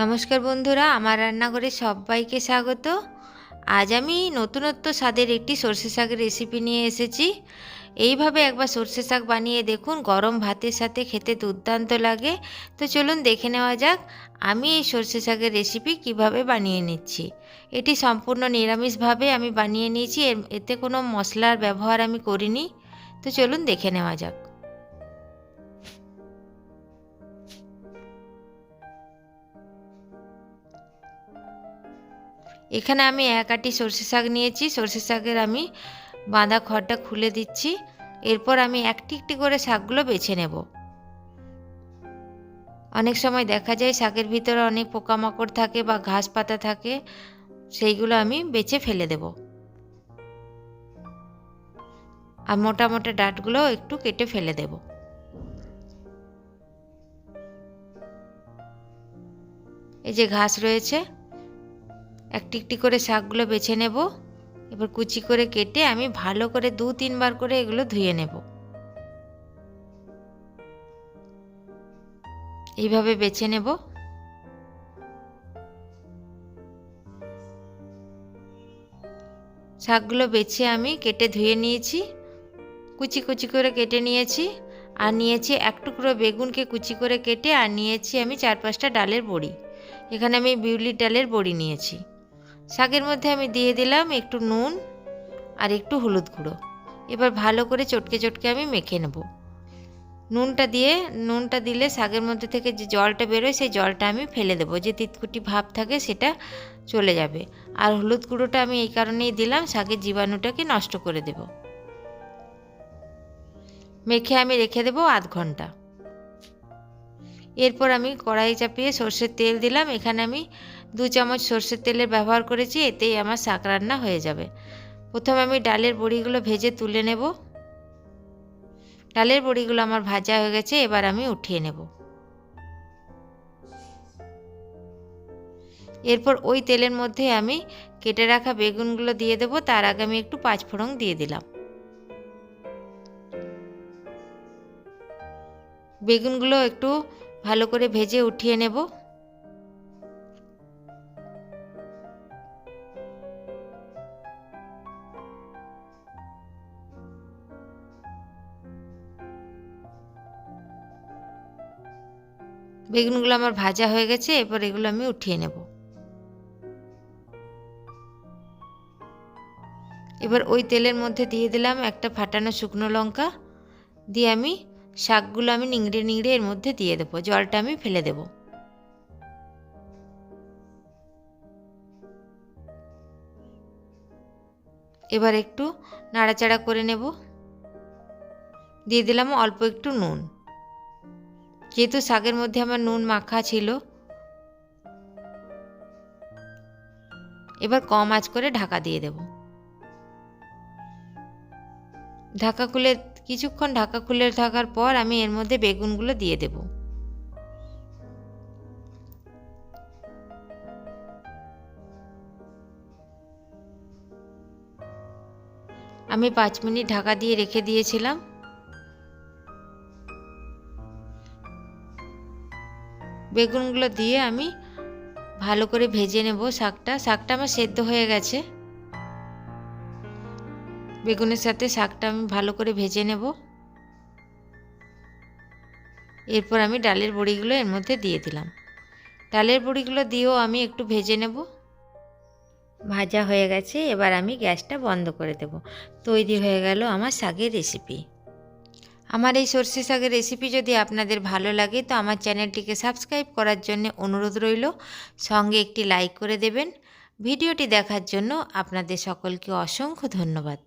নমস্কার বন্ধুরা, আমার রান্নাঘরে সবাইকে স্বাগত। আজ আমি নতুনত্ব স্বাদের একটি সর্ষে শাকের রেসিপি নিয়ে এসেছি। এইভাবে একবার সর্ষে শাক বানিয়ে দেখুন, গরম ভাতের সাথে খেতে দুর্দান্ত লাগে। তো চলুন দেখে নেওয়া যাক, আমি এই সর্ষে শাকের রেসিপি কীভাবে বানিয়ে নিচ্ছি। এটি সম্পূর্ণ নিরামিষভাবে আমি বানিয়ে নিয়েছি এতে কোনো মশলার ব্যবহার আমি করিনি। তো চলুন দেখে নেওয়া যাক। এখানে আমি এক আটি সর্ষে শাক নিয়েছি, সর্ষে শাকের আমি বাঁধা খড়টা খুলে দিচ্ছি। এরপর আমি একটি একটি করে শাকগুলো বেছে নেব। অনেক সময় দেখা যায় শাকের ভিতরে অনেক পোকামাকড় থাকে বা ঘাস পাতা থাকে, সেইগুলো আমি বেছে ফেলে দেব। আর মোটা মোটা ডাঁটগুলো একটু কেটে ফেলে দেব। এই যে ঘাস রয়েছে একটি একটি করে শাকগুলো বেছে নেব। এবার কুচি করে কেটে আমি ভালো করে দু তিনবার করে এগুলো ধুয়ে নেব। এইভাবে বেছে নেব। শাকগুলো বেছে আমি কেটে ধুয়ে নিয়েছি। কুচি কুচি করে কেটে নিয়েছি। আর নিয়েছি এক টুকরো বেগুনকে কুচি করে কেটে আর নিয়েছি আমি চার পাঁচটা ডালের বড়ি। এখানে আমি বিউলির ডালের বড়ি নিয়েছি। শাকের মধ্যে আমি দিয়ে দিলাম একটু নুন আর একটু হলুদ গুঁড়ো। এবার ভালো করে চটকে চটকে আমি মেখে নেব। নুনটা দিয়ে, নুনটা দিলে শাকের মধ্যে থেকে যে জলটা বেরোয়, সেই জলটা আমি ফেলে দেবো। যে তিতকুটি ভাব থাকে সেটা চলে যাবে। আর হলুদ গুঁড়োটা আমি এই কারণেই দিলাম, শাকের জীবাণুটাকে নষ্ট করে দেব। মেখে আমি রেখে দেবো আধ ঘণ্টা। এরপর আমি কড়াই চাপিয়ে সর্ষের তেল দিলাম। এখানে আমি দু চামচ সর্ষের তেলের ব্যবহার করেছি, এতেই আমার শাক রান্না হয়ে যাবে। প্রথমে আমি ডালের বড়িগুলো ভেজে তুলে নেব। ডালের বড়িগুলো আমার ভাজা হয়ে গেছে, এবার আমি উঠিয়ে নেব। এরপর ওই তেলের মধ্যে আমি কেটে রাখা বেগুনগুলো দিয়ে দেবো, তার আগে আমি একটু পাঁচফোড়ন দিয়ে দিলাম। বেগুনগুলো একটু ভালো করে ভেজে উঠিয়ে নেব। বেগুনগুলো আমার ভাজা হয়ে গেছে এরপর এগুলো আমি উঠিয়ে নেব। এবার ওই তেলের মধ্যে দিয়ে দিলাম একটা ফাটানো শুকনো লঙ্কা, দিয়ে আমি শাকগুলো আমি নিংড়ে নিংড়ে এর মধ্যে দিয়ে দেবো, জলটা আমি ফেলে দেব। এবার একটু নাড়াচাড়া করে নেব। দিয়ে দিলাম অল্প একটু নুন। যেহেতু শাকের মধ্যে আমার নুন মাখা ছিল, এবার কম আঁচ করে ঢাকা দিয়ে দেব। ঢাকা খুলে, কিছুক্ষণ ঢাকা খুলে থাকার পর আমি এর মধ্যে বেগুনগুলো দিয়ে দেব। আমি পাঁচ মিনিট ঢাকা দিয়ে রেখে দিয়েছিলাম। বেগুনগুলো দিয়ে আমি ভালো করে ভেজে নেব শাকটা। শাকটা আমার সেদ্ধ হয়ে গেছে। বেগুনের সাথে শাকটা আমি ভালো করে ভেজে নেব। এরপর আমি ডালের বড়িগুলো এর মধ্যে দিয়ে দিলাম। ডালের বড়িগুলো দিয়েও আমি একটু ভেজে নেব। ভাজা হয়ে গেছে, এবার আমি গ্যাসটা বন্ধ করে দেব। তৈরি হয়ে গেল আমার শাকের রেসিপি আমার এই সর্ষে শাকের রেসিপি যদি আপনাদের ভালো লাগে, তো আমার চ্যানেলটিকে সাবস্ক্রাইব করার জন্য অনুরোধ রইল। সঙ্গে একটি লাইক করে দেবেন। ভিডিওটি দেখার জন্য আপনাদের সকলকে অসংখ্য ধন্যবাদ।